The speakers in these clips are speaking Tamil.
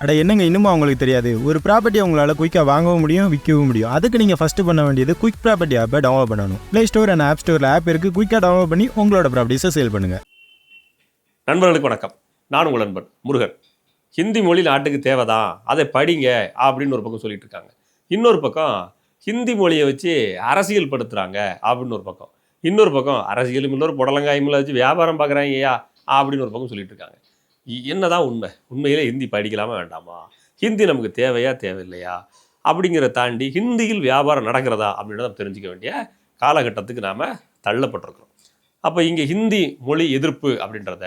அட என்னங்க இன்னுமா அவங்களுக்கு தெரியாது? ஒரு ப்ராப்பர்ட்டி உங்களால் குயிக்காக வாங்கவும் முடியும் விற்கவும் முடியும். அதுக்கு நீங்கள் ஃபஸ்ட்டு பண்ண வேண்டியது குயிக் ப்ராப்பர்ட்டி ஆப்பை டவுன்லோட் பண்ணணும். ப்ளே ஸ்டோர் அண்ட் ஆப் ஸ்டோரில் ஆப் இருக்குது குயிக்காக டவுன்லோட் பண்ணி உங்களோட ப்ராப்பர்ட்டிஸை சேல் பண்ணுங்கள் நண்பர்களுக்கு வணக்கம். நான் உங்கள் நண்பன் முருகன். ஹிந்தி மொழி நாட்டுக்கு தேவைதான் அதை படிங்க அப்படின்னு ஒரு பக்கம் சொல்லிட்டு இருக்காங்க. இன்னொரு பக்கம் ஹிந்தி மொழியை வச்சு அரசியல் படுத்துகிறாங்க அப்படின்னு ஒரு பக்கம். இன்னொரு பக்கம் அரசியலும் இன்னொரு புடலங்காயமில் வச்சு வியாபாரம் பார்க்குறாங்கய்யா அப்படின்னு ஒரு பக்கம் சொல்லிட்டு இருக்காங்க. என்னதான் உண்மை. உண்மையிலே ஹிந்தி படிக்கலாமா வேண்டாமா? ஹிந்தி நமக்கு தேவையா தேவையில்லையா? அப்படிங்கிறத தாண்டி ஹிந்தியில் வியாபாரம் நடக்கிறதா அப்படின்றத தெரிஞ்சுக்க வேண்டிய காலகட்டத்துக்கு நாம் தள்ளப்பட்டிருக்கிறோம். அப்போ இங்கே ஹிந்தி மொழி எதிர்ப்பு அப்படின்றத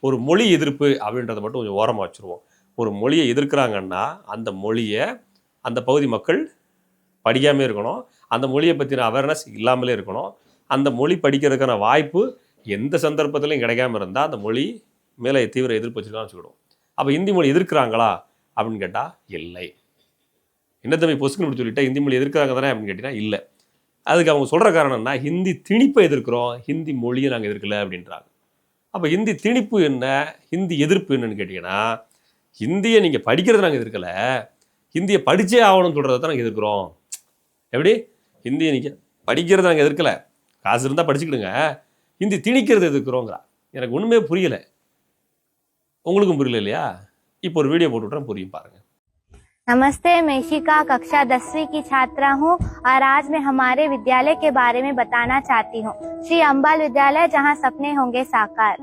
ஒரு மொழி எதிர்ப்பு அப்படின்றத மட்டும் கொஞ்சம் ஓரமாக வச்சுருவோம். ஒரு மொழியை எதிர்க்கிறாங்கன்னா அந்த மொழியை அந்த பகுதி மக்கள் படிக்காமே இருக்கணும். அந்த மொழியை பற்றின அவேர்னஸ் இல்லாமலே இருக்கணும். அந்த மொழி படிக்கிறதுக்கான வாய்ப்பு எந்த சந்தர்ப்பத்திலையும் கிடைக்காம இருந்தால் அந்த மொழி மேலே தீவிர எதிர்ப்பு வச்சுருக்கான்னு வச்சுக்கிடுவோம். அப்போ இந்தி மொழி எதிர்க்கிறாங்களா? அப்படின்னு கேட்டால் இல்லை. என்ன தம்பி பொசுக்குன்னு இப்படி சொல்லிட்டா இந்தி மொழி எதிர்க்கிறாங்க தானே அப்படின்னு கேட்டிங்கன்னா இல்லை. அதுக்கு அவங்க சொல்கிற காரணம்னா ஹிந்தி திணிப்பை எதிர்க்கிறோம் ஹிந்தி மொழியை நாங்கள் எதிர்க்கல அப்படின்றாங்க. அப்போ ஹிந்தி திணிப்பு என்ன? ஹிந்தி எதிர்ப்பு என்னன்னு கேட்டிங்கன்னா ஹிந்தியை நீங்கள் படிக்கிறத நாங்கள் எதிர்க்கலை. ஹிந்தியை படித்தே ஆகணும்னு சொல்கிறத தான் நாங்கள் எதிர்க்கிறோம். எப்படி? ஹிந்தியை நீங்கள் படிக்கிறத நாங்கள் எதிர்க்கலை. காசு இருந்தால் படிச்சுக்கிடுங்க. ஹிந்தி திணிக்கிறது எதிர்க்கிறோங்கிறா எனக்கு ஒன்றுமே புரியலை. உங்களுக்கும் புரியல இல்லையா இப்போ ஒரு வீடியோ போட்டு விட்றேன் புரியும் பாருங்க नमस्ते मैं इशिका कक्षा दसवीं की छात्रा हूँ और आज मैं हमारे विद्यालय के बारे में बताना चाहती हूँ श्री अम्बाल विद्यालय जहाँ सपने होंगे साकार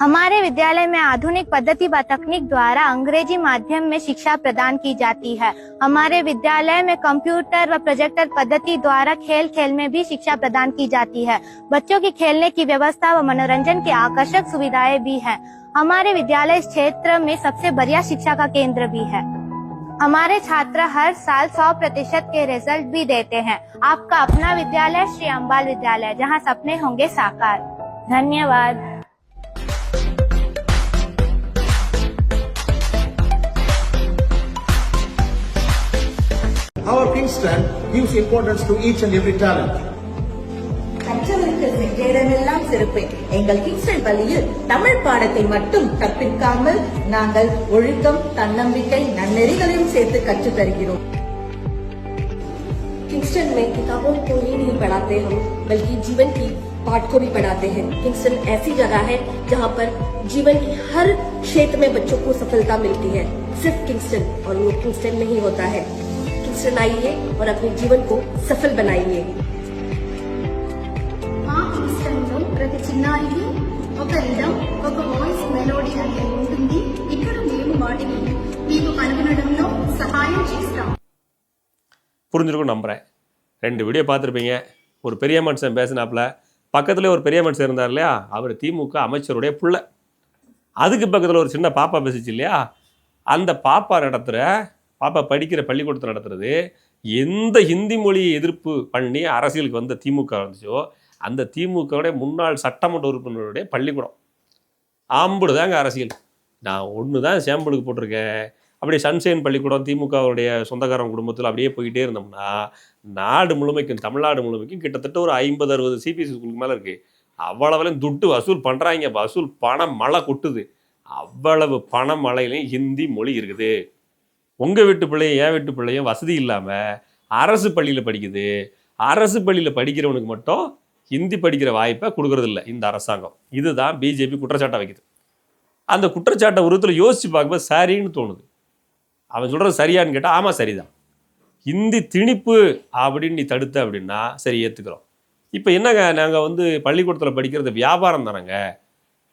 हमारे विद्यालय में आधुनिक पद्धति व तकनीक द्वारा अंग्रेजी माध्यम में शिक्षा प्रदान की जाती है हमारे विद्यालय में कंप्यूटर व प्रोजेक्टर पद्धति द्वारा खेल खेल में भी शिक्षा प्रदान की जाती है बच्चों की खेलने की व्यवस्था व मनोरंजन की आकर्षक सुविधाएं भी हैं हमारे विद्यालय इस क्षेत्र में सबसे बढ़िया शिक्षा का केंद्र भी है। हमारे छात्र हर साल 100 प्रतिशत के रिज़ल्ट भी देते हैं। आपका अपना विद्यालय श्री अम्बाल विद्यालय, जहाँ सपने होंगे साकार। धन्यवाद। Our Kingston gives importance to each and every talent. கற்றவருக்கு சென்ற இடமெல்லாம் சிறப்பு எங்கள் கிங்ஸ்டன் பள்ளியில் தமிழ் பாடத்தை மட்டும் கற்பிக்காமல் நாங்கள் ஒழுக்கம் தன்னம்பிக்கை நன்னெறிகளையும் சேர்த்து கற்றுத் தருகிறோம் किंगस्टन में किताबों को ही नहीं पढ़ाते हम बल्कि जीवन की पाठ को भी पढ़ाते हैं किंगस्टन ऐसी जगह है जहाँ पर जीवन की हर क्षेत्र में बच्चों को सफलता मिलती है सिर्फ किंगस्टन और वो किंगस्टन में ही होता है किंगस्टन आइए और अपने जीवन को सफल बनाइए ప్రతి చిన్నారికి ఒక రిధం ఒక వాయిస్ మెలోడీ అనేది ఉంటుంది ఇక్కడ మేము వాటిని మీకు కనుగొనడంలో సహాయం చేస్తాం புரிஞ்சிருக்கும் நம்புகிறேன் ரெண்டு வீடியோ பார்த்துருப்பீங்க ஒரு பெரிய மனுஷன் பேசினாப்புல பக்கத்தில் ஒரு பெரிய மனுஷன் இருந்தார் இல்லையா அவர் திமுக அமைச்சருடைய புள்ள அதுக்கு பக்கத்தில் ஒரு சின்ன பாப்பா பேசிச்சு இல்லையா அந்த பாப்பா நடத்துகிற பாப்பா படிக்கிற பள்ளிக்கூடத்தில் நடத்துறது எந்த ஹிந்தி மொழியை எதிர்ப்பு பண்ணி அரசியலுக்கு வந்த திமுக இருந்துச்சோ அந்த திமுகவுடைய முன்னாள் சட்டமன்ற உறுப்பினருடைய பள்ளிக்கூடம். ஆம்புடு தாங்க அரசியல். நான் ஒன்று தான் சேம்பிளுக்கு போட்டிருக்கேன். அப்படியே சன்சைன் பள்ளிக்கூடம் திமுகவுடைய சொந்தக்காரன் குடும்பத்தில் அப்படியே போயிட்டே இருந்தோம்னா நாடு முழுமைக்கும் தமிழ்நாடு முழுமைக்கும் கிட்டத்தட்ட ஒரு ஐம்பது அறுபது சிபிஎஸ்சி ஸ்கூலுக்கு மேலே இருக்குது அவ்வளவுலையும் துட்டு வசூல் பண்ணுறாங்க வசூல் பணம் மழை கொட்டுது. அவ்வளவு பண மழையிலையும் ஹிந்தி மொழி இருக்குது. உங்கள் வீட்டு பிள்ளையும் என் வீட்டு பிள்ளையும் வசதி இல்லாமல் அரசு பள்ளியில் படிக்குது. அரசு பள்ளியில் படிக்கிறவனுக்கு மட்டும் ஹிந்தி படிக்கிற வாய்ப்பை கொடுக்குறதில்ல இந்த அரசாங்கம். இதுதான் பிஜேபி குற்றச்சாட்டை வைக்குது. அந்த குற்றச்சாட்டை உருவத்தில் யோசித்து பார்க்கும்போது சரின்னு தோணுது. அவன் சொல்கிறது சரியான்னு கேட்டால் ஆமாம் சரிதான். ஹிந்தி திணிப்பு அப்படின்னு நீ தடுத்த அப்படின்னா சரி ஏற்றுக்கிறோம் இப்போ என்னங்க நாங்கள் வந்து பள்ளிக்கூடத்தில் படிக்கிறது வியாபாரம் தானங்க.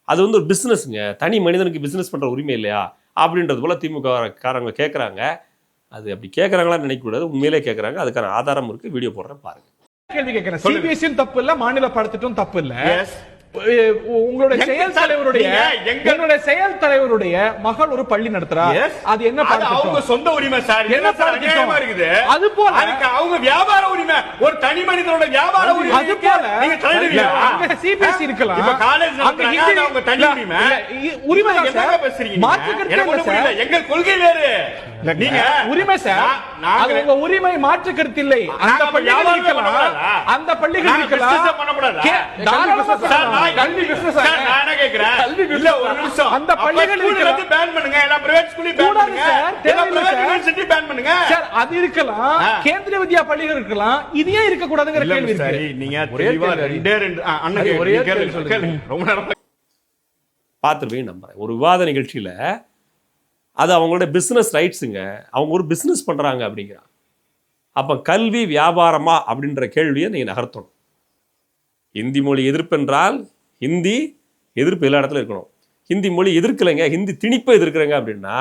அது வந்து ஒரு பிஸ்னஸுங்க தனி மனிதனுக்கு பிஸ்னஸ் பண்ணுற உரிமை இல்லையா? அப்படின்றது போல் திமுக காரங்க கேட்குறாங்க அது அப்படி கேட்குறாங்களான்னு நினைக்கக்கூடாது உண்மையிலே கேட்குறாங்க அதுக்கான ஆதாரம் இருக்குது வீடியோ போடுறேன் பாருங்கள் கேள்வி கேட்கிறேன் சிபிஎஸ்சியும் தப்பு இல்ல மாநில பாடத்திட்டம் தப்பு இல்ல. உங்களுடைய செயல் தலைவருடைய நீங்க எங்க- உங்களுடைய செயல் தலைவருடைய மகள் ஒரு பள்ளி நடத்துறா. அது என்ன அவங்க சொந்த உரிமை சார். என்ன இருக்குது? அது போல- அவங்க வியாபார உரிமை ஒரு தனி மனிதனோட வியாபார அது. போல நீங்க தலையிடுவீங்களா? அங்க சிபிஎஸ்சி இருக்கலாம் இப்ப காலேஜ் அங்க ஹிந்தி அவங்க தனி உரிமை உரிமை சார் பேசுறீங்க மாற்று? கருத்து இல்ல எங்கள் கொள்கை வேறு நீங்க உரிமை சார் நாங்க- உங்க உரிமை மாற்று கருத்து இல்லை அந்த பள்ளிகள் இருக்கலாம்? அந்த பள்ளிகள் இருக்கலாம் business ஏ பண்ணக்கூடாதா? கே- கல்வி தாராளமா business சார். நான் கல்வி business சார், நான் என்ன? கல்வி business இல்ல, ஒரு நிமிஷம். அந்த பள்ளிகள் இருக்கலாம். ban பண்ணுங்க. எல்லா private school லையும் ban கூடாது பண்ணுங்க. Sir, sir. university ban பண்ணுங்க. அது இருக்கலாம். கேந்திரிய வித்யா பள்ளிகள் இருக்கலாம் இது ஏன் இருக்க கூடாதுங்கிற கேள்வி சரி, இருக்கு நீங்க ஒரே தெளிவா கேள்வி. ரெண்டே ரெண்டு அண்ணன் ஒரே கேள்வி, சொல்லுங்க. ரொம்ப நேரம் பார்த்துருப்பீங்க நம்புறேன் ஒரு விவாத நிகழ்ச்சியில் அது அவங்களோட பிஸ்னஸ் ரைட்ஸுங்க அவங்க ஒரு பிஸ்னஸ் பண்ணுறாங்க அப்படிங்கிறான் அப்போ கல்வி வியாபாரமா அப்படின்ற கேள்வியை நீங்கள் நகர்த்தணும் ஹிந்தி மொழி எதிர்ப்பென்றால் ஹிந்தி எதிர்ப்பு எல்லா இடத்துல இருக்கணும் ஹிந்தி மொழி எதிர்க்கலைங்க ஹிந்தி திணிப்பை எதிர்க்கிறேங்க அப்படின்னா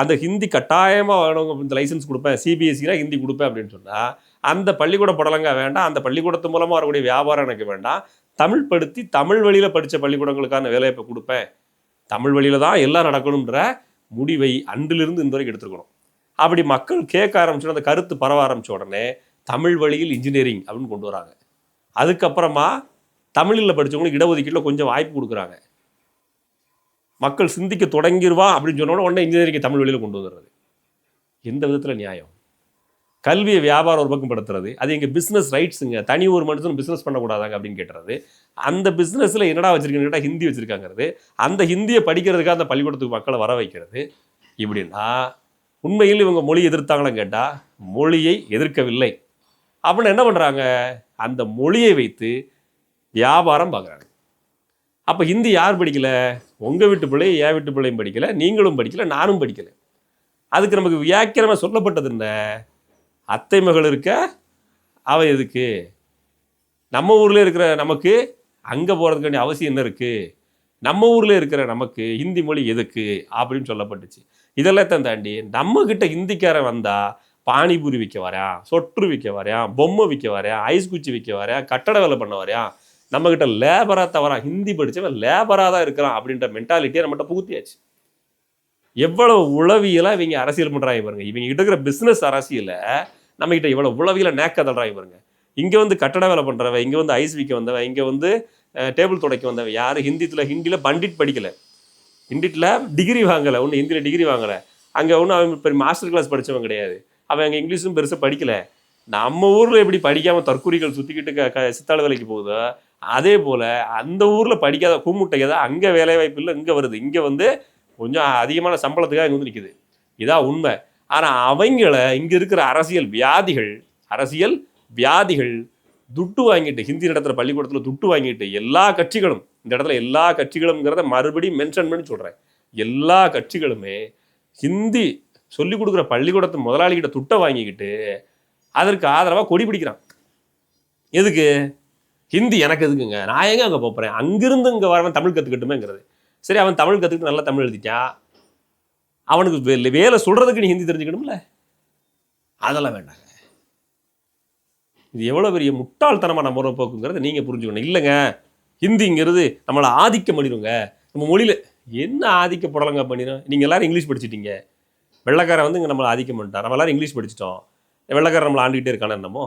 அந்த ஹிந்தி கட்டாயமாக வேணும் இந்த லைசன்ஸ் கொடுப்பேன் சிபிஎஸ்சினா ஹிந்தி கொடுப்பேன் அப்படின்னு சொன்னால் அந்த பள்ளிக்கூட படலங்க வேண்டாம் அந்த பள்ளிக்கூடத்து மூலமாக வரக்கூடிய வியாபாரம் எனக்கு வேண்டாம். தமிழ் படுத்தி தமிழ் வழியில் படித்த பள்ளிக்கூடங்களுக்கான வேலைவாய்ப்பை கொடுப்பேன். தமிழ் வழியில் தான் எல்லாம் நடக்கணுன்ற முடிவை அன்றிலிருந்து இந்த வரைக்கும் எடுத்துருக்கணும். அப்படி மக்கள் கேட்க ஆரம்பிச்சோட அந்த கருத்து பரவ ஆரம்பிச்ச உடனே தமிழ் வழியில் இன்ஜினியரிங் அப்படின்னு கொண்டு வராங்க. அதுக்கப்புறமா தமிழில் படித்தவங்களுக்கு இடஒதுக்கீட்டில் கொஞ்சம் வாய்ப்பு கொடுக்குறாங்க. மக்கள் சிந்திக்க தொடங்கிடுவா அப்படின்னு சொன்ன உடனே இன்ஜினியரிங்கை தமிழ் வழியில் கொண்டு வந்துடுறது. எந்த விதத்தில் நியாயம்? கல்வியை வியாபாரம் ஒரு பக்கம் படுத்துறது அது எங்கள் பிஸ்னஸ் ரைட்ஸுங்க தனி ஒரு மனுஷனும் பிஸ்னஸ் பண்ணக்கூடாதாங்க அப்படின்னு கேட்டுறது அந்த பிஸ்னஸில் என்னடா வச்சிருக்கீங்கன்னு கேட்டால் ஹிந்தி வச்சுருக்காங்கிறது அந்த ஹிந்தியை படிக்கிறதுக்காக அந்த பள்ளிக்கூடத்துக்கு மக்களை வர வைக்கிறது இப்படின்னா உண்மையில் இவங்க மொழி எதிர்த்தாங்களான்னு கேட்டால் மொழியை எதிர்க்கவில்லை. அப்படின்னு என்ன பண்ணுறாங்க அந்த மொழியை வைத்து வியாபாரம் பார்க்குறாங்க. அப்போ ஹிந்தி யார் படிக்கல? உங்கள் வீட்டு பிள்ளை என் வீட்டு பிள்ளையும் படிக்கலை நீங்களும் படிக்கலை நானும் படிக்கலை. அதுக்கு நமக்கு வியாக்கிரமாக சொல்லப்பட்டது என்ன? அத்தை மகள் இருக்க அவள் எதுக்கு? நம்ம ஊரில் இருக்கிற நமக்கு அங்கே போகிறதுக்கு வேண்டிய அவசியம் என்ன இருக்குது நம்ம ஊரில் இருக்கிற நமக்கு ஹிந்தி மொழி எதுக்கு? அப்படின்னு சொல்லப்பட்டுச்சு. இதெல்லாம் தாண்டி? நம்மக்கிட்ட ஹிந்திக்காரன் வந்தால் பானிபூரி விற்க வரையான் சொற்று விற்க வரையான் பொம்மை விற்க வரையான் ஐஸ் குச்சி விற்க வரையான் கட்டட வேலை பண்ண வரையான் நம்மக்கிட்ட லேபராக தவறா ஹிந்தி படித்தவன் லேபராக தான் இருக்கிறான் அப்படின்ற மென்டாலிட்டியை நம்மகிட்ட புகுத்தியாச்சு. எவ்வளவு உளவியலாக இவங்க அரசியல் பண்ணுறாங்க பாருங்க. இவங்க கிட்ட இருக்கிற பிஸ்னஸ் அரசியலை நம்மகிட்ட இவ்வளோ உளவியல நேக்க தள்ளுறாங்க பாருங்க. இங்கே வந்து கட்டட வேலை பண்ணுறவன் இங்கே வந்து ஐஸ் விற்க வந்தவன் இங்கே வந்து டேபிள் துடைக்க வந்தவன். யார்? ஹிந்தித்தில் ஹிந்தியில் பண்டிட் படிக்கலை. ஹிந்தியில் டிகிரி வாங்கலை. ஒன்று ஹிந்தியில் டிகிரி வாங்கலை. அங்கே ஒன்றும் அவன் பெரிய மாஸ்டர் கிளாஸ் படித்தவன் கிடையாது. அவன் அங்கே இங்கிலீஷும் பெருசாக படிக்கலை. நம்ம ஊரில் எப்படி படிக்காமல் தற்கூரிகள் சுற்றிக்கிட்டு க க சித்தாள் வேலைக்கு போகுதோ அதே போல் அந்த ஊரில் படிக்காத கூமுட்டைக்கு தான் அங்கே வேலை வாய்ப்பு இல்லை இங்கே வருது. இங்கே வந்து கொஞ்சம் அதிகமான சம்பளத்துக்காக இங்கே வந்து நிற்குது இதான் உண்மை. ஆனால் அவங்கள இங்கே இருக்கிற அரசியல் வியாதிகள் அரசியல் வியாதிகள் துட்டு வாங்கிட்டு ஹிந்தி நடத்துகிற பள்ளிக்கூடத்தில் துட்டு வாங்கிட்டு எல்லா கட்சிகளும் இந்த இடத்துல எல்லா கட்சிகளும்ங்கிறத மறுபடியும் மென்ஷன் பண்ணி சொல்கிறேன் எல்லா கட்சிகளுமே ஹிந்தி சொல்லிக் கொடுக்குற பள்ளிக்கூடத்து முதலாளிகிட்ட துட்டை வாங்கிக்கிட்டு அதற்கு ஆதரவாக கொடி பிடிக்கிறான். எதுக்கு? ஹிந்தி எனக்கு எதுக்குங்க? நான் எங்கே அங்கே போகிறேன் அங்கிருந்து இங்கே வரவன் தமிழ் கற்றுக்கட்டுமேங்கிறது சரி அவன் தமிழ் கற்றுக்கிட்டு நல்லா தமிழ் எழுதிட்டான் அவனுக்கு வேலை சொல்கிறதுக்கு நீ ஹிந்தி தெரிஞ்சுக்கணும்ல? அதெல்லாம் வேண்டாங்க. இது எவ்வளோ பெரிய முட்டாள்தனமான முறை போக்குங்கிறத நீங்கள் புரிஞ்சுக்கணும். இல்லைங்க. ஹிந்திங்கிறது நம்மளை ஆதிக்கம் பண்ணிடுங்க. நம்ம மொழியில் என்ன ஆதிக்கப்படலங்க பண்ணிடும் நீங்கள் எல்லோரும் இங்கிலீஷ் படிச்சிட்டீங்க. வெள்ளக்காரன் வந்து இங்கே நம்மளை ஆதிக்கம் பண்ணிட்டான். நம்ம எல்லாரும் இங்கிலீஷ் படிச்சிட்டோம். வெள்ளக்காரன் நம்மளை ஆண்டுகிட்டே இருக்கானே என்னமோ?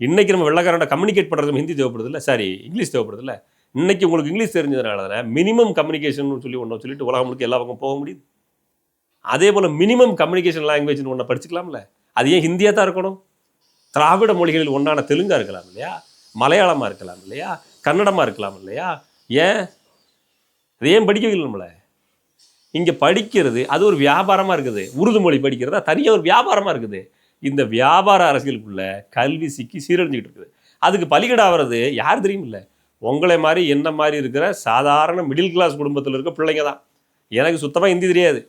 இன்றைக்கி நம்ம வெள்ளக்காரோட கம்யூனிகேட் பண்ணுறது ஹிந்தி தேவைப்படுது இல்லை சாரி இங்கிலீஷ் தேவைப்படுது இல்லை உங்களுக்கு இங்கிலீஷ் தெரிஞ்சதுனால தானே மினிமம் கம்யூனிகேஷன் சொல்லி ஒன்று சொல்லிட்டு உலகம் முழுக்க எல்லா பக்கம் போக முடியுது. அதே போல் மினிமம் கம்யூனிகேஷன் லாங்குவேஜ்னு ஒன்று படிச்சுக்கலாம்ல. அது ஏன் ஹிந்தியாக தான் இருக்கணும்? திராவிட மொழிகளில் ஒன்றான தெலுங்காக இருக்கலாம் இல்லையா? மலையாளமாக இருக்கலாம் இல்லையா? கன்னடமாக இருக்கலாம் இல்லையா? ஏன்? அது ஏன் படிக்க நம்மளை? இங்கே படிக்கிறது அது ஒரு வியாபாரமாக இருக்குது. உருது மொழி படிக்கிறதா? தனியாக ஒரு வியாபாரமாக இருக்குது. இந்த வியாபார அரசியலுக்குள்ள கல்வி சிக்கி சீரழிஞ்சிக்கிட்டு இருக்குது. அதுக்கு பலிகடாகிறது யார் தெரியும் இல்லை? உங்களை மாதிரி என்ன மாதிரி இருக்கிற சாதாரண மிடில் கிளாஸ் குடும்பத்தில் இருக்க பிள்ளைங்க தான். எனக்கு சுத்தமாக ஹிந்தி தெரியாது.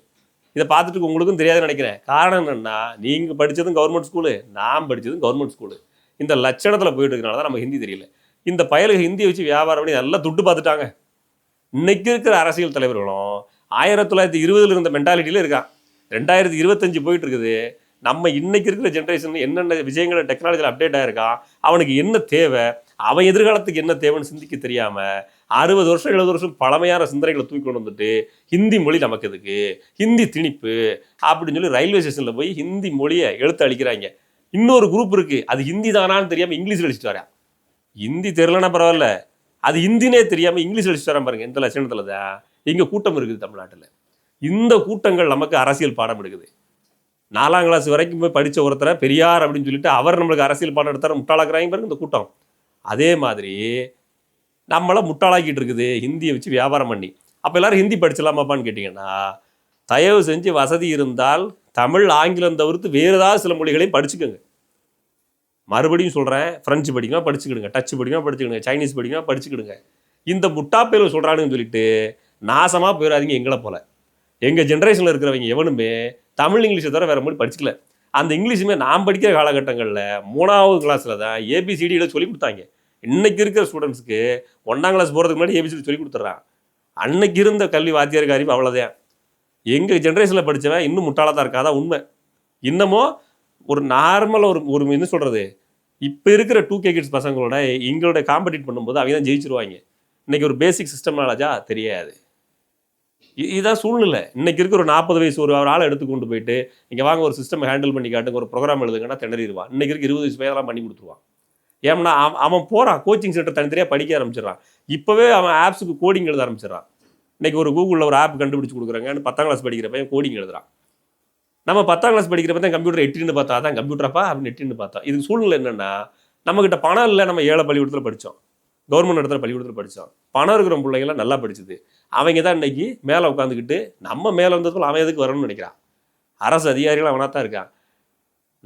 இதை பார்த்துட்டு உங்களுக்கும் தெரியாதுன்னு நினைக்கிறேன். காரணம் என்னென்னா நீங்கள் படித்ததும் கவர்மெண்ட் ஸ்கூலு நான் படித்ததும் கவர்மெண்ட் ஸ்கூலு இந்த லட்சணத்தில் போயிட்டு இருக்கனால தான் நம்ம ஹிந்தி தெரியல. இந்த பயலுக்கு ஹிந்தியை வச்சு வியாபாரம் பண்ணி நல்லா துட்டு பார்த்துட்டாங்க. இன்னைக்கு இருக்கிற அரசியல் தலைவர்களும் ஆயிரத்தி தொள்ளாயிரத்தி இருபதுல இருந்த மென்டாலிட்டியில் இருக்கான். ரெண்டாயிரத்தி இருபத்தஞ்சு போயிட்டு இருக்குது. நம்ம இன்னைக்கு இருக்கிற ஜென்ரேஷன் என்னென்ன விஷயங்கள் டெக்னாலஜியில் அப்டேட் ஆகிருக்கான் அவனுக்கு என்ன தேவை? அவன் எதிர்காலத்துக்கு என்ன தேவைன்னு சிந்திக்க தெரியாமல் அறுபது வருஷம் எழுபது வருஷம் பழமையான சிந்தனைகளை தூக்கி கொண்டு வந்துட்டு ஹிந்தி மொழி நமக்கு எதுக்கு? ஹிந்தி திணிப்பு அப்படின்னு சொல்லி ரயில்வே ஸ்டேஷனில் போய் ஹிந்தி மொழியை எழுத்து அழிக்கிறாங்க. இன்னொரு குரூப் இருக்குது அது ஹிந்தி தானான்னு தெரியாமல் இங்கிலீஷ் அழிச்சிட்டு வரேன் ஹிந்தி தெரிலனா பரவாயில்ல. அது ஹிந்தினே தெரியாமல் இங்கிலீஷ் அழிச்சிட்டு வரேன் பாருங்கள் எந்த லட்சணத்தில் தான் இங்கே கூட்டம் இருக்குது தமிழ்நாட்டில். இந்த கூட்டங்கள் நமக்கு அரசியல் பாடம் எடுக்குது. நாலாம் கிளாஸ் வரைக்கும் போய் படித்த ஒருத்தரை பெரியார் அப்படின்னு சொல்லிட்டு அவர் நம்மளுக்கு அரசியல் பாடம் எடுத்தார் முட்டாளாக்குறாங்க பாருங்க இந்த கூட்டம். அதே மாதிரி நம்மளை முட்டாளாக்கிட்டு இருக்குது ஹிந்தியை வச்சு வியாபாரம் பண்ணி. அப்போ எல்லாரும் ஹிந்தி படிச்சலாமாப்பான்னு கேட்டிங்கன்னா தயவு செஞ்சு வசதி இருந்தால் தமிழ் ஆங்கிலம் தவிர்த்து வேறு ஏதாவது சில மொழிகளையும் படிச்சுக்கோங்க. மறுபடியும் சொல்கிறேன் ஃப்ரெஞ்சு படிக்கணும் படிச்சுக்கிடுங்க டச்சு படிக்கணும் படிச்சுக்கிடுங்க சைனீஸ் படிக்கணும் படிச்சுக்கிடுங்க. இந்த முட்டா சொல்கிறானுன்னு சொல்லிட்டு நாசமாக போயிடாதீங்க எங்களை போல. எங்கள் ஜென்ரேஷனில் இருக்கிறவங்க எவனுமே தமிழ் இங்கிலீஷை தவிர வேறு மொழி படிச்சுக்கல. அந்த இங்கிலீஷுமே நான் படிக்கிற காலகட்டங்களில் மூணாவது கிளாஸில் தான் ஏபிசிடியில் சொல்லி கொடுத்தாங்க. இன்றைக்கி இருக்கிற ஸ்டூடெண்ட்ஸுக்கு ஒன்றாம் கிளாஸ் போகிறதுக்கு முன்னாடி ஏபிசிடி சொல்லி கொடுத்துட்றான். அன்னைக்கு இருந்த கல்வி வாத்தியார் காரியம் அவ்வளோதான் எங்கள் ஜென்ரேஷனில் படித்தவன் இன்னும் முட்டாளாக தான் இருக்காதான் உண்மை. இன்னமும் ஒரு நார்மல் ஒரு ஒரு என்ன சொல்கிறது இப்போ இருக்கிற டூ கே கிட்ஸ் பசங்களோட எங்களோட காம்படிட் பண்ணும்போது அவங்க தான் ஜெயிச்சிருவாங்க. இன்றைக்கி ஒரு பேசிக் சிஸ்டம் நாலேஜா தெரியாது. இதுதான் சூழ்நிலை. இன்னைக்கு இருக்கிற ஒரு நாற்பது வயசு ஒரு ஒரு ஆளை எடுத்து கொண்டு போயிட்டு இங்கே வாங்க ஒரு சிஸ்டம் ஹேண்டில் பண்ணி காட்டுங்க ஒரு ப்ரோக்ராம் எழுதுங்கன்னா திணறிடுவான். இன்னைக்கு இருக்க இருபது வயசு பையன்லாம் பண்ணி கொடுத்துருவான். ஏன்னா அவன் அவன் போகிறான் கோச்சிங் சென்டர் தனித்தனியாக படிக்க ஆரம்பிச்சிடறான். இப்போவே அவன் ஆப்ஸுக்கு கோடிங் எழுத ஆரம்பிச்சிடறான். இன்னைக்கு ஒரு கூகுளில் ஒரு ஆப் கண்டுபிடிச்சி கொடுக்குறாங்கன்னு பத்தாம் கிளாஸ் படிக்கிற பையன் கோடிங் எழுதுறான். நம்ம பத்தாம் கிளாஸ் படிக்கிறப்ப தான் கம்ப்யூட்டர் எட்டின்னு பார்த்தா தான் கம்ப்யூட்டராப்பா அப்படின்னு எட்டின்னு பார்த்தா. இதுக்கு சூழ்நிலை என்னன்னா நம்மக்கிட்ட பணம் இல்லை நம்ம ஏழை பள்ளிக்கூடத்தில் படித்தோம் கவர்மெண்ட் இடத்துல பள்ளிக்கூடத்தில் படித்தான் பணம் இருக்கிற பிள்ளைங்களாம் நல்லா படிச்சுது. அவங்க தான் இன்னைக்கு மேலே உட்காந்துக்கிட்டு நம்ம மேலே வந்ததுக்குள்ள அவன் எதுக்கு வரணும்னு நினைக்கிறான்? அரசு அதிகாரிகள் அவனாக தான் இருக்கான்.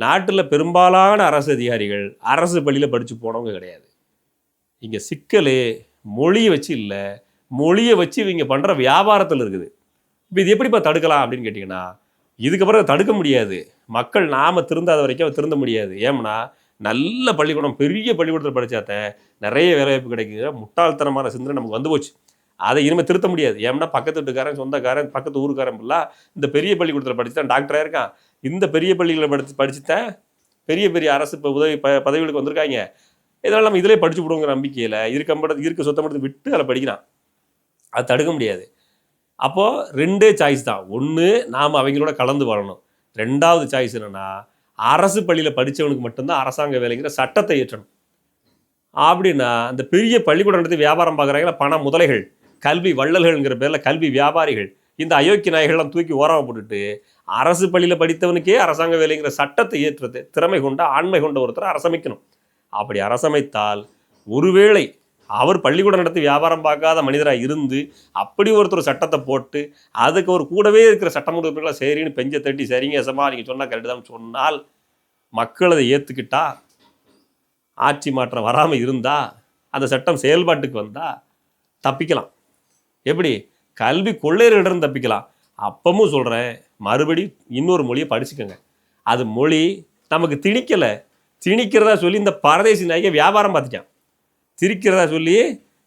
நாட்டில் பெரும்பாலான அரசு அதிகாரிகள் அரசு பள்ளியில் படித்து போனவங்க கிடையாது. இங்கே சிக்கல் மொழியை வச்சு இல்லை மொழியை வச்சு இவங்க பண்ணுற வியாபாரத்தில் இருக்குது. இப்போ இது எப்படிப்பா தடுக்கலாம் அப்படின்னு கேட்டிங்கன்னா இதுக்கப்புறம் தடுக்க முடியாது. மக்கள் நாம் திருந்தாத வரைக்கும் திருந்த முடியாது. ஏம்னா நல்ல பள்ளிக்கூடம் பெரிய பள்ளிக்கூடத்தில் படித்தாத்தேன் நிறைய வேலைவாய்ப்பு கிடைக்குது முட்டாள்தனமான சிந்தனை நமக்கு வந்து போச்சு. அதை இனிமேல் திருத்த முடியாது. ஏன்னா பக்கத்து வீட்டுக்காரன் சொந்தக்காரன் பக்கத்து ஊருக்காரன் ஃபுல்லாக இந்த பெரிய பள்ளிக்கூடத்தில் படிச்சு டாக்டராக இருக்கான். இந்த பெரிய பள்ளிகளில் படித்து படிச்சுட்டேன் பெரிய பெரிய அரசு இப்போ உதவி ப பதவிகளுக்கு வந்திருக்காங்க. இதனால் நம்ம இதிலே படிச்சு விடுங்கிற நம்பிக்கையில் இருக்க இருக்க சுத்தப்படுத்தி விட்டு அதில் படிக்கிறான். அது தடுக்க முடியாது. அப்போது ரெண்டே சாய்ஸ் தான். ஒன்று நாம் அவங்களோட கலந்து வரணும் ரெண்டாவது சாய்ஸ் என்னென்னா அரசு பள்ளியில் படித்தவனுக்கு மட்டும்தான் அரசாங்க வேலைங்கிற சட்டத்தை ஏற்றணும். அப்படின்னா அந்த பெரிய பள்ளிக்கூடம் நடத்தி வியாபாரம் பார்க்குறாங்களா பண முதலைகள் கல்வி வள்ளல்கள்ங்கிற பேரில் கல்வி வியாபாரிகள் இந்த அயோக்கிய நாய்கள்லாம் தூக்கி ஓரமாக போட்டுட்டு அரசு பள்ளியில் படித்தவனுக்கே அரசாங்க வேலைங்கிற சட்டத்தை ஏற்றுறது திறமை கொண்ட ஆண்மை கொண்ட ஒருத்தரை அரசமைக்கணும். அப்படி அரசமைத்தால் ஒருவேளை அவர் பள்ளிக்கூடம் நடத்தி வியாபாரம் பார்க்காத மனிதராக இருந்து அப்படி ஒருத்தர் சட்டத்தை போட்டு அதுக்கு ஒரு கூடவே இருக்கிற சட்டமன்ற உறுப்பினர்களாக சரின்னு பெஞ்ச தட்டி சரிங்க எசமா நீங்கள் சொன்னால் கரெக்டு தான் சொன்னால் மக்கள் அதை ஏற்றுக்கிட்டா ஆட்சி மாற்றம் வராமல் இருந்தால் அந்த சட்டம் செயல்பாட்டுக்கு வந்தால் தப்பிக்கலாம். எப்படி? கல்வி கொள்ளையர்களிடம் தப்பிக்கலாம். அப்பவும் சொல்கிறேன் மறுபடி இன்னொரு மொழியை படிச்சுக்கோங்க. அது மொழி நமக்கு திணிக்கலை. திணிக்கிறதா சொல்லி இந்த பரதேசி நாய்க்கு வியாபாரம் பார்த்துட்டான். திரிக்கிறதா சொல்லி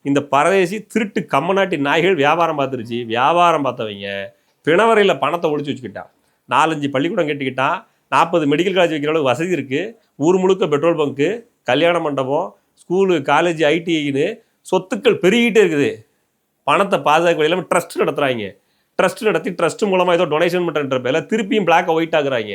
இந்த பரதேசி திருட்டு கம்மநாட்டி நாய்கள் வியாபாரம் பார்த்துருச்சு. வியாபாரம் பார்த்தவங்க பிணவரையில் பணத்தை ஒழிச்சு வச்சுக்கிட்டான். நாலஞ்சு பள்ளிக்கூடம் கட்டிக்கிட்டான் நாற்பது மெடிக்கல் காலேஜ் வைக்கிற அளவுக்கு வசதி இருக்குது ஊர் முழுக்க பெட்ரோல் பங்க்கு கல்யாண மண்டபம் ஸ்கூலு காலேஜ் ஐடிஐன்னு சொத்துக்கள் பெருகிட்டே இருக்குது. பணத்தை பாதுகாக்க இல்லாமல் ட்ரஸ்ட் நடத்துகிறாங்க ட்ரஸ்ட் நடத்தி ட்ரஸ்ட் மூலமாக ஏதோ டொனேஷன் பண்ணுறன்ற பேரில் திருப்பியும் பிளாக் ஒயிட் ஆகுறாங்க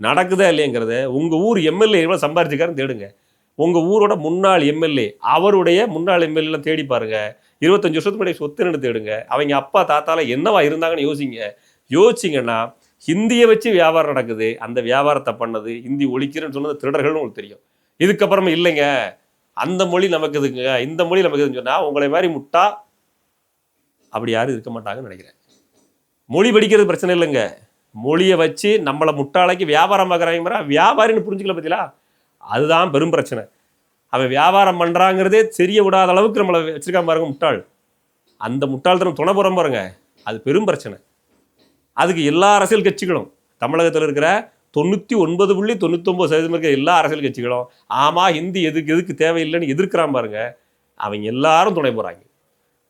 நடக்குதா இல்லைங்கிறத உங்கள் ஊர் எம்எல்ஏ எவ்வளோ சம்பாரிச்சிருக்காருன்னு தேடுங்க. உங்கள் ஊரோட முன்னாள் எம்எல்ஏ அவருடைய முன்னாள் எம்எல்ஏலாம் தேடி பாருங்க. இருபத்தஞ்சு வருஷத்துக்கு முன்னாடி சொத்து நின்று தேடுங்க. அவங்க அப்பா தாத்தால என்னவா இருந்தாங்கன்னு யோசிங்க. யோசிச்சிங்கன்னா ஹிந்தியை வச்சு வியாபாரம் நடக்குது. அந்த வியாபாரத்தை பண்ணது ஹிந்தி ஒழிக்கிறேன்னு சொன்னது திருடர்கள்னு உங்களுக்கு தெரியும். இதுக்கப்புறமா இல்லைங்க. அந்த மொழி நமக்கு இதுங்க இந்த மொழி நமக்கு இதுன்னு சொன்னால் உங்களை மாதிரி முட்டா அப்படி யாரும் இருக்க மாட்டாங்கன்னு நினைக்கிறேன். மொழி படிக்கிறது பிரச்சனை இல்லைங்க. மொழியை வச்சு நம்மளை முட்டாளைக்கு வியாபாரம் பார்க்குறாங்க வியாபாரின்னு புரிஞ்சுக்கல பார்த்தீங்களா அதுதான் பெரும் பிரச்சனை. அவன் வியாபாரம் பண்ணுறாங்கிறதே தெரிய விடாத அளவுக்கு நம்மளை வச்சிருக்காம பாருங்க முட்டாள். அந்த முட்டாள்தனம் துணை புறம் பாருங்க. அது பெரும் பிரச்சனை. அதுக்கு எல்லா அரசியல் கட்சிகளும் தமிழகத்தில் இருக்கிற தொண்ணூற்றி ஒன்பது புள்ளி தொண்ணூத்தொம்பது சதவீதம் இருக்கிற எல்லா அரசியல் கட்சிகளும் ஆமாம் ஹிந்தி எதுக்கு எதுக்கு தேவையில்லைன்னு எதிர்க்கிறான் பாருங்க. அவங்க எல்லாரும் துணை போகிறாங்க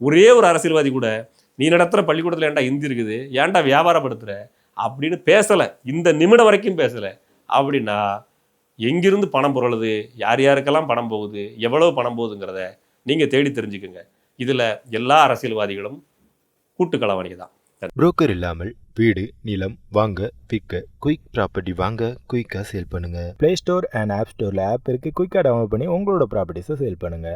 ஒரே ஒரு அரசியல்வாதி கூட நீ நடத்துகிற பள்ளிக்கூடத்தில் ஏன்டா ஹிந்தி இருக்குது? ஏன்டா வியாபாரப்படுத்துகிற அப்படின்னு பேசலை. இந்த நிமிடம் வரைக்கும் பேசலை. அப்படின்னா எங்கிருந்து பணம் புரளுது? யார் யாருக்கெல்லாம் பணம் போகுது? எவ்வளவு பணம் போகுதுங்கிறத நீங்கள் தேடி தெரிஞ்சுக்குங்க. இதில் எல்லா அரசியல்வாதிகளும் கூட்டுக்களவாணி தான் புரோக்கர் இல்லாமல் வீடு நிலம் வாங்க விற்க குயிக் ப்ராப்பர்ட்டி வாங்க குயிக்காக சேல் பண்ணுங்க. ப்ளே ஸ்டோர் அண்ட் ஆப் ஸ்டோரில் ஆப் இருக்குது குயிக்காக டவுன்லோட் பண்ணி உங்களோட ப்ராப்பர்ட்டிஸை சேல் பண்ணுங்கள்